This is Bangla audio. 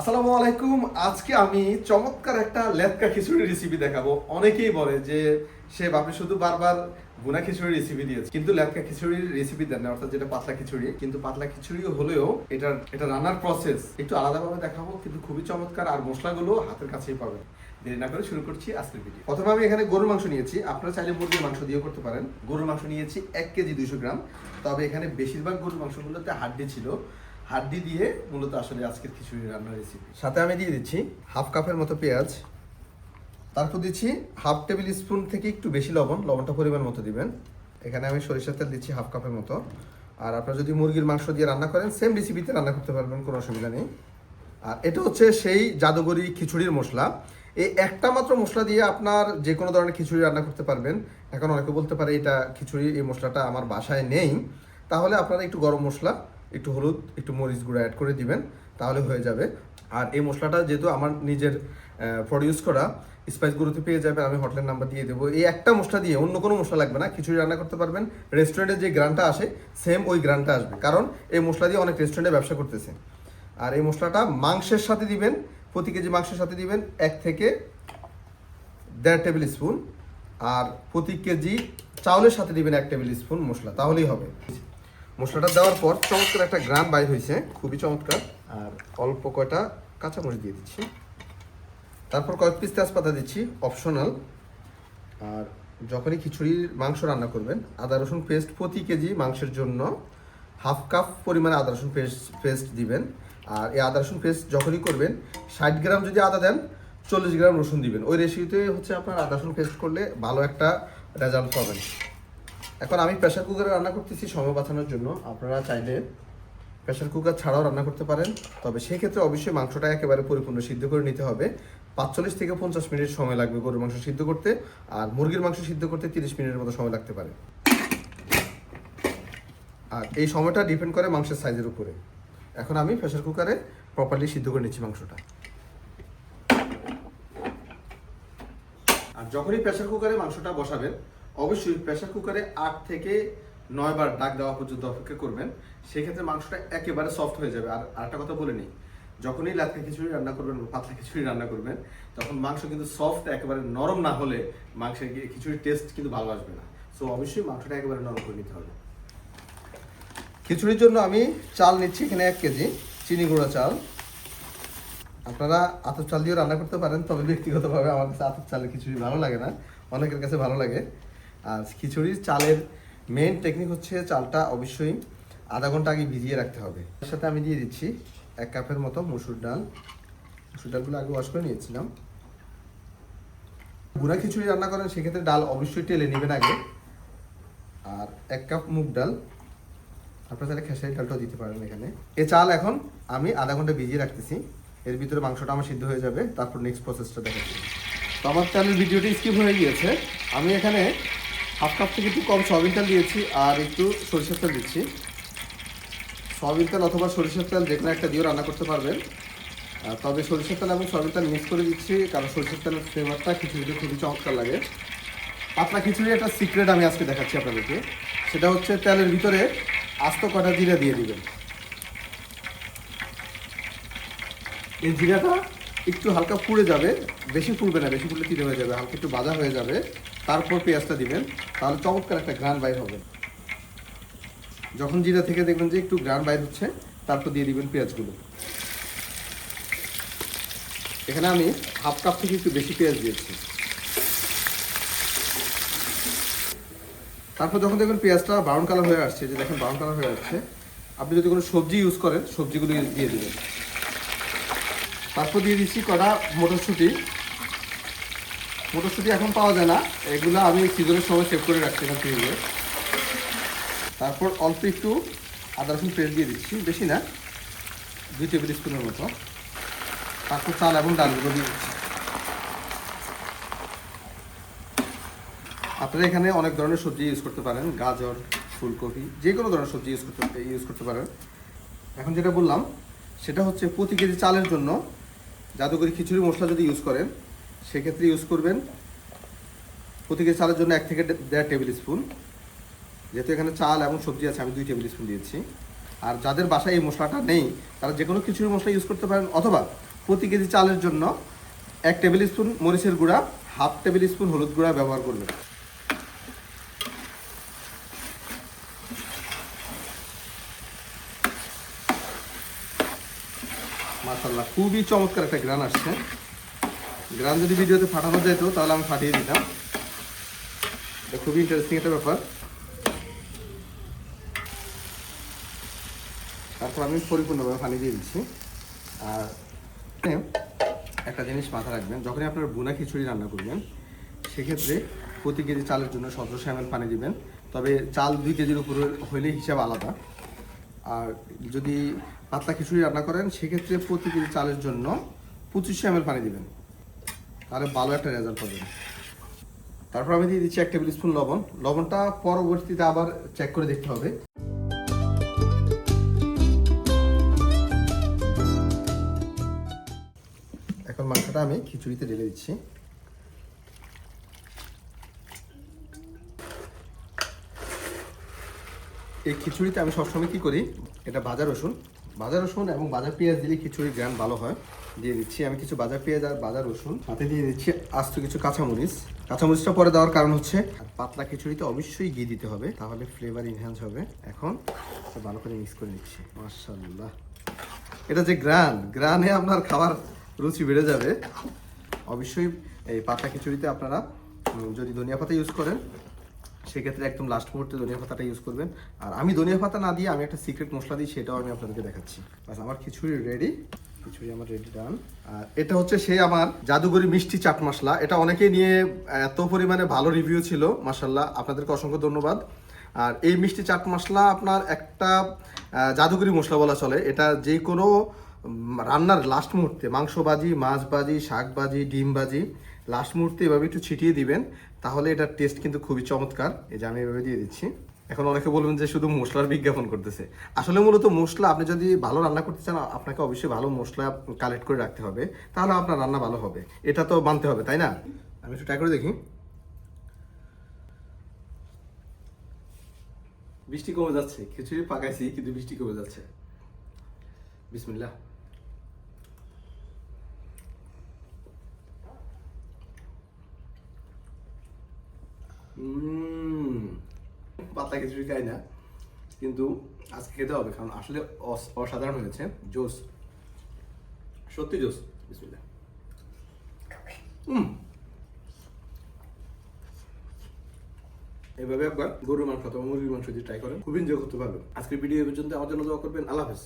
আসসালামু আলাইকুম। আজকে আমি চমৎকার একটা লেটকা খিচুড়ির রেসিপি দেখাবো। অনেকেই বলে যে সে আপনি শুধু বারবার বুনা খিচুড়ির রেসিপি দিয়েছে কিন্তু লেটকা খিচুড়ির রেসিপি দেন না অর্থাৎ যেটা পাতলা খিচুড়ি। কিন্তু পাতলা খিচুড়ি হলেও এটার এটা রান্নার প্রসেস একটু আলাদাভাবে দেখাবো, কিন্তু খুবই চমৎকার। আর মশলাগুলো হাতের কাছেই পাবেন। দেরি না করে শুরু করছি আজকের ভিডিও প্রথমে আমি এখানে গরুর মাংস নিয়েছি। আপনারা চাইলে মুরগির মাংস দিয়েও করতে পারেন। গরুর মাংস নিয়েছি এক কেজি দুইশো গ্রাম। তবে এখানে বেশিরভাগ গরুর মাংসগুলোতে হাড্ডি ছিল। হাড্ডি দিয়ে মূলত আসলে আজকের খিচুড়ি রান্নার রেসিপি সাথে আমি দিয়ে দিচ্ছি হাফ কাপের মতো পেঁয়াজ। তারপর দিচ্ছি হাফ টেবিল স্পুন থেকে একটু বেশি লবণ, লবণটা পরিমাণ মতো দিবেন। এখানে আমি সরিষার তেল দিচ্ছি হাফ কাপের মতো। আর আপনারা যদি মুরগির মাংস দিয়ে রান্না করেন সেম রেসিপিতে রান্না করতে পারবেন, কোনো অসুবিধা নেই। আর এটা হচ্ছে সেই জাদুগরি খিচুড়ির মশলা। এই একটা মাত্র মশলা দিয়ে আপনার যে কোনো ধরনের খিচুড়ি রান্না করতে পারবেন। এখন অনেকে বলতে পারে, এটা খিচুড়ি, এই মশলাটা আমার বাসায় নেই। তাহলে আপনারা একটু গরম মশলা একটু হলুদ, একটু মরিচ গুঁড়ো অ্যাড করে দিবেন, তাহলে হয়ে যাবে। আর এই মশলাটা যেহেতু আমার নিজের প্রডিউস করা স্পাইস গুঁড়োতে পেয়ে যাবেন, আমি হটলাইন নাম্বার দিয়ে দেবো। এই একটা মশলা দিয়ে অন্য কোনো মশলা লাগবে না, খিচুড়ি রান্না করতে পারবেন। রেস্টুরেন্টে যে গ্রানটা আসে সেম ওই গ্রানটা আসবে। কারণ এই মশলা দিয়ে অনেক রেস্টুরেন্টে ব্যবসা করতেছে। আর এই মশলাটা মাংসের সাথে দিবেন, প্রতি কেজি মাংসের সাথে দিবেন এক থেকে দেড় টেবিল স্পুন আর প্রতি কেজি চাউলের সাথে দিবেন এক টেবিল স্পুন মশলা, তাহলেই হবে। মশলাটা দেওয়ার পর চমৎকার একটা গ্রাম বাইর হয়েছে, খুবই চমৎকার। আর অল্প কয়টা কাঁচামরিচ দিয়ে দিচ্ছি। তারপর কয়েক পিস তেজপাতা দিচ্ছি অপশনাল আর যখনই খিচুড়ির মাংস রান্না করবেন, আদা, রসুন পেস্ট প্রতি কেজি মাংসের জন্য হাফ কাপ পরিমাণে আদা, রসুন পেস্ট পেস্ট দিবেন। আর এই আদা, রসুন পেস্ট যখনই করবেন, ষাট গ্রাম যদি আদা দেন, চল্লিশ গ্রাম রসুন দিবেন। ওই রেসিপিতে হচ্ছে আপনার আদা, রসুন পেস্ট করলে ভালো একটা রেজাল্ট পাবেন। এখন আমি প্রেশার কুকারে রান্না করতেছি সময় বাঁচানোর জন্য। আপনারা চাইলে প্রেশার কুকার ছাড়াও রান্না করতে পারেন। তবে সেই ক্ষেত্রে অবশ্যই মাংসটা একেবারে পরিপূর্ণ সিদ্ধ করে নিতে হবে। পাঁচচল্লিশ থেকে পঞ্চাশ মিনিট সময় লাগবে গরুর মাংস সিদ্ধ করতে। আর মুরগির মাংস সিদ্ধ করতে তিরিশ মিনিটের মতো সময় লাগতে পারে। আর এই সময়টা ডিপেন্ড করে মাংসের সাইজের উপরে। এখন আমি প্রেশার কুকারে প্রপারলি সিদ্ধ করে নিচ্ছি মাংসটা। আর যখনই প্রেশার কুকারে মাংসটা বসাবেন অবশ্যই প্রেশার কুকারে আট থেকে নয় বার ডাক দেওয়া পর্যন্ত অপেক্ষা করবেন। সেক্ষেত্রে মাংসটা একেবারে সফট হয়ে যাবে। আর আরেকটা কথা বলে নিই, যখনই লাটকা খিচুড়ি রান্না করবেন পাতলা খিচুড়ি রান্না করবেন, তখন মাংস কিন্তু সফট একেবারে নরম না হলে মাংসের খিচুড়ির টেস্ট কিন্তু ভালো আসবে না। সো অবশ্যই মাংসটা একেবারে নরম করে নিতে হবে। খিচুড়ির জন্য আমি চাল নিচ্ছি এখানে এক কেজি, চিনি গুঁড়া চাল। আপনারা আতপ চাল দিয়েও রান্না করতে পারেন, তবে ব্যক্তিগতভাবে আমার কাছে আতপ চালের খিচুড়ি ভালো লাগে না। অনেকের কাছে ভালো লাগে। আর খিচুড়ির চালের মেন টেকনিক হচ্ছে চালটা অবশ্যই আধা ঘণ্টা আগে ভিজিয়ে রাখতে হবে। তার সাথে আমি দিয়ে দিচ্ছি এক কাপের মতো মসুর ডাল। মুসুর ডালগুলো আগে ওয়াশ করে নিয়েছিলাম। গুঁড়া খিচুড়ি রান্না করেন, সেক্ষেত্রে ডাল অবশ্যই টেলে নেবেন আগে। আর এক কাপ মুগ ডাল। আপনারা তাহলে খেসারি ডালটাও দিতে পারেন এখানে। এ চাল এখন আমি আধা ঘণ্টা ভিজিয়ে রাখতেছি। এর ভিতরে মাংসটা আমার সিদ্ধ হয়ে যাবে। তারপর নেক্সট প্রসেসটা দেখাচ্ছি। তো আমার চ্যানেল ভিডিওটি স্কিপ হয়ে গিয়েছে। আমি এখানে হাফ কাপ থেকে একটু কম সয়াবিন তেল দিয়েছি আর একটু সরিষার তেল দিচ্ছি। সয়াবিন তেল অথবা সরিষার তেল যে কোনো একটা দিয়েও রান্না করতে পারবেন। তবে সরিষার তেল এবং সয়াবিন তেল মিক্স করে দিচ্ছি কারণ সরিষার তেলের ফ্লেভারটা খিচুড়িতে খুবই চমৎকার লাগে। পাতলা খিচুড়ি একটা সিক্রেট আমি আজকে দেখাচ্ছি আপনাদেরকে। সেটা হচ্ছে তেলের ভিতরে আস্ত কটা জিরা দিয়ে দিবেন। এই জিরাটা একটু হালকা পুড়ে যাবে, বেশি পুড়বে না, বেশি পুড়লে তিতে হয়ে যাবে, হালকা একটু বাজা হয়ে যাবে। তারপর পেঁয়াজটা দিবেন, তাহলে চমৎকার একটা গ্রান বাইর হবে। যখন জিরা থেকে দেখবেন যে একটু গ্রান বাইর হচ্ছে, তারপর দিয়ে দিবেন পেঁয়াজগুলো। এখানে আমি হাফ কাপ থেকে একটু বেশি পেঁয়াজ দিয়েছি। তারপর যখন দেখবেন পেঁয়াজটা ব্রাউন কালার হয়ে আসছে যে দেখেন ব্রাউন কালার হয়ে আসছে, আপনি যদি কোনো সবজি ইউজ করেন, সবজিগুলো দিয়ে দিবেন। তারপর দিয়ে দিচ্ছি কটা মটরশুঁটি। মটরশুঁটি এখন পাওয়া যায় না। এগুলো আমি সিজনের সময় সেভ করে রাখছিলাম ফ্রিজে তারপর অল্প একটু আদা রসুন পেস্ট দিয়ে দিচ্ছি, বেশি না, দুই টেবিল স্পুনের মতো। তারপর চাল এবং ডালগুলো দিয়ে দিচ্ছি। আপনারা এখানে অনেক ধরনের সবজি ইউজ করতে পারেন, গাজর, ফুলকপি, যে কোনো ধরনের সবজি ইউজ করতে ইউজ করতে পারেন। এখন যেটা বললাম, সেটা হচ্ছে প্রতি কেজি চালের জন্য জাদুকরি খিচুড়ি মশলা যদি ইউজ করেন সেক্ষেত্রে ইউজ করবেন প্রতি কেজি চালের জন্য এক থেকে দেড় টেবিল স্পুন যেহেতু এখানে চাল এবং সবজি আছে, আমি দুই টেবিল স্পুন দিয়েছি। আর যাদের বাসায় এই মশলাটা নেই, তারা যে কোনো খিচুড়ি মশলা ইউজ করতে পারেন, অথবা প্রতি কেজি চালের জন্য এক টেবিল স্পুন মরিচের গুঁড়া হাফ টেবিল স্পুন হলুদ গুঁড়া ব্যবহার করবেন। মাসাল্লাহ খুবই চমৎকার একটা গ্রান আসছে। গ্রান যদি ভিডিওতে ফাটানো যেত, তাহলে আমি ফাটিয়ে দিতাম। এটা খুবই ইন্টারেস্টিং একটা ব্যাপার। তারপর আমি পরিপূর্ণভাবে পানি দিয়ে দিচ্ছি। আর একটা জিনিস মাথা রাখবেন, যখনই আপনার বুনা খিচুড়ি রান্না করবেন, সেক্ষেত্রে প্রতি কেজি চালের জন্য সতেরোশো এমএল পানি দিবেন। তবে চাল দুই কেজির উপরে হইলে হিসাব আলাদা। আর যদি পাতলা খিচুড়ি রান্না করেন, সেক্ষেত্রে প্রতি কেজি চালের জন্য পঁচিশশো এমএল পানি দিবেন। তাহলে ভালো একটা রেজাল্ট পাবেন তারপর আমি দিয়ে দিচ্ছি এক টেবিল স্পুন লবণ। লবণটা পরবর্তীতে আবার চেক করে দেখতে হবে। এখন মাংসটা আমি খিচুড়িতে ঢেলে দিচ্ছি। এই খিচুড়িতে আমি সবসময় কি করি? এটা ভাজা রসুন। ভাজা রসুন এবং ভাজা পেঁয়াজ দিলে খিচুড়ির গ্রান ভালো হয়। দিয়ে দিচ্ছি আমি কিছু বাজার পেঁয়াজ আর ভাজা রসুন। হাতে দিয়ে দিচ্ছি আস্ত কিছু কাঁচামরিচ। কাঁচামরিচটা পরে দেওয়ার কারণ হচ্ছে, পাতলা খিচুড়িতে অবশ্যই ঘি দিতে হবে, তাহলে ফ্লেভার ইনহ্যান্স হবে। এখন ভালো করে মিক্স করে নিচ্ছি। মার্শাল্লাহ এটা যে গ্রান, গ্রানে আপনার খাবার রুচি বেড়ে যাবে। অবশ্যই এই পাতলা খিচুড়িতে আপনারা যদি ধনিয়া পাতা ইউজ করেন সেক্ষেত্রে একদম লাস্ট মুহূর্তে ধনিয়া পাতাটা ইউজ করবেন। আর আমি ধনিয়া পাতা না দিয়ে আমি একটা সিক্রেট মশলা দিই, সেটাও আমি আপনাদেরকে দেখাচ্ছি। বাস, আমার খিচুড়ি রেডি খিচুড়ি আমার রেডি ডান আর এটা হচ্ছে সেই আমার জাদুগরি মিষ্টি চাট মশলা। এটা অনেকেই নিয়ে এত পরিমাণে ভালো রিভিউ ছিল মাসাল্লাহ আপনাদেরকে অসংখ্য ধন্যবাদ। আর এই মিষ্টি চাট মশলা আপনার একটা জাদুগরি মশলা বলা চলে। এটা যে কোনো রান্নার লাস্ট মুহূর্তে মাংস ভাজি মাছ ভাজি শাক ভাজি ডিম ভাজি লাস্ট মুহূর্তে এভাবে একটু ছিটিয়ে দিবেন, তাহলে এটার টেস্ট কিন্তু খুবই চমৎকার। এই যে আমি এভাবে দিয়ে দিচ্ছি। এখন অনেকে বলবেন যে শুধু মশলার বিজ্ঞাপন করতেছে। আসলে মূলত মশলা, আপনি যদি ভালো রান্না করতে চান, আপনাকে অবশ্যই ভালো মশলা কালেক্ট করে রাখতে হবে। তাহলে আপনার রান্না ভালো হবে। এটা তো মানতে হবে, তাই না? আমি একটু ট্রাই করে দেখি। বৃষ্টি কমে যাচ্ছে। খিচুড়ি পাকাইছি, কিন্তু বৃষ্টি কমে যাচ্ছে। বিসমিল্লাহ। পাতলা খিচুড়ি খাই না, কিন্তু আজকে খেতে হবে, কারণ আসলে অসাধারণ হয়েছে। জোস। সত্যি জোস। বিসমিল্লাহ। উম। এভাবে একবার গরুর মাংস অথবা মুরগির মাংস দিয়ে ট্রাই করেন। খুব এনজয় করতে পারবেন। আজকের ভিডিও পর্যন্ত। জন্য দোয়া করবেন। আল্লাহ